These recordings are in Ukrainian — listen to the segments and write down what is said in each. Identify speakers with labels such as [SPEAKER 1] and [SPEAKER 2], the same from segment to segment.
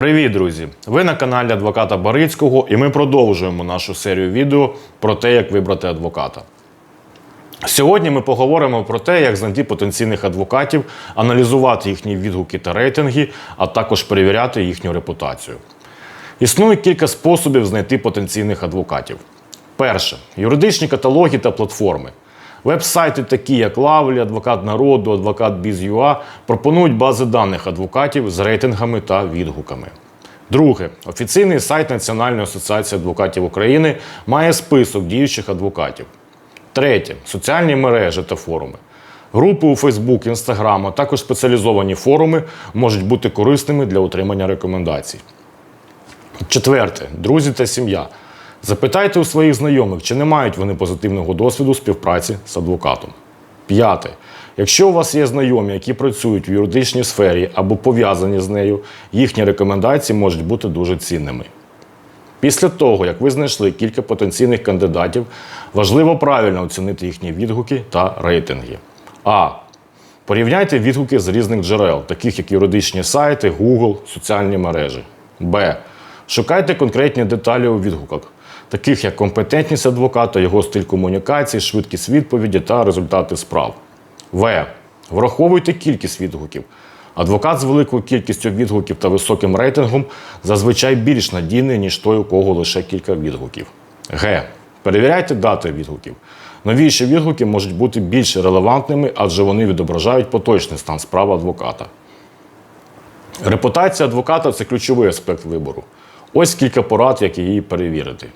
[SPEAKER 1] Привіт, друзі! Ви на каналі адвоката Барицького, і ми продовжуємо нашу серію відео про те, як вибрати адвоката. Сьогодні ми поговоримо про те, як знайти потенційних адвокатів, аналізувати їхні відгуки та рейтинги, а також перевіряти їхню репутацію. Існує кілька способів знайти потенційних адвокатів. Перше юридичні каталоги та платформи. Веб-сайти, такі як Лавлі, Адвокат народу, Адвокат Біз.ЮА, пропонують бази даних адвокатів з рейтингами та відгуками. Друге, офіційний сайт Національної асоціації адвокатів України має список діючих адвокатів. Третє соціальні мережі та форуми. Групи у Facebook, Instagram, а також спеціалізовані форуми можуть бути корисними для отримання рекомендацій. Четверте друзі та сім'я. Запитайте у своїх знайомих, чи не мають вони позитивного досвіду співпраці з адвокатом. П'яте. Якщо у вас є знайомі, які працюють в юридичній сфері або пов'язані з нею, їхні рекомендації можуть бути дуже цінними. Після того, як ви знайшли кілька потенційних кандидатів, важливо правильно оцінити їхні відгуки та рейтинги. А. Порівняйте відгуки з різних джерел, таких як юридичні сайти, Google, соціальні мережі. Б. Шукайте конкретні деталі у відгуках, таких як компетентність адвоката, його стиль комунікації, швидкість відповіді та результати справ. В. Враховуйте кількість відгуків. Адвокат з великою кількістю відгуків та високим рейтингом зазвичай більш надійний, ніж той, у кого лише кілька відгуків. Г. Перевіряйте дати відгуків. Новіші відгуки можуть бути більш релевантними, адже вони відображають поточний стан справи адвоката. Репутація адвоката це ключовий аспект вибору. Ось кілька порад, як її перевірити.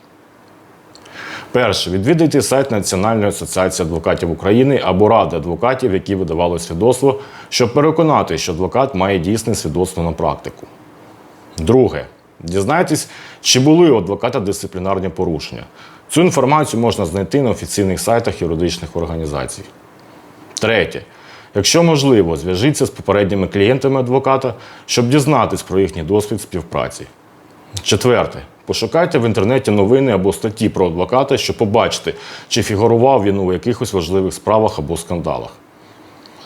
[SPEAKER 1] Перше, відвідайте сайт Національної асоціації адвокатів України або Ради адвокатів, які видавали свідоцтво, щоб переконати, що адвокат має дійсне свідоцтво на практику. Друге, дізнайтесь, чи були у адвоката дисциплінарні порушення. Цю інформацію можна знайти на офіційних сайтах юридичних організацій. Третє. Якщо можливо, зв'яжіться з попередніми клієнтами адвоката, щоб дізнатись про їхній досвід співпраці. Четверте. Пошукайте в інтернеті новини або статті про адвоката, щоб побачити, чи фігурував він у якихось важливих справах або скандалах.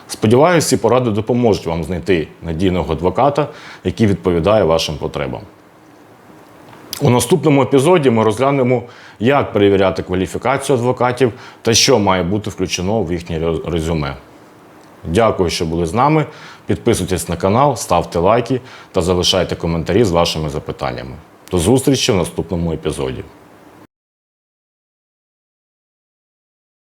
[SPEAKER 1] Сподіваюся, ці поради допоможуть вам знайти надійного адвоката, який відповідає вашим потребам. У наступному епізоді ми розглянемо, як перевіряти кваліфікацію адвокатів та що має бути включено в їхнє резюме. Дякую, що були з нами. Підписуйтесь на канал, ставте лайки та залишайте коментарі з вашими запитаннями. До зустрічі в наступному епізоді.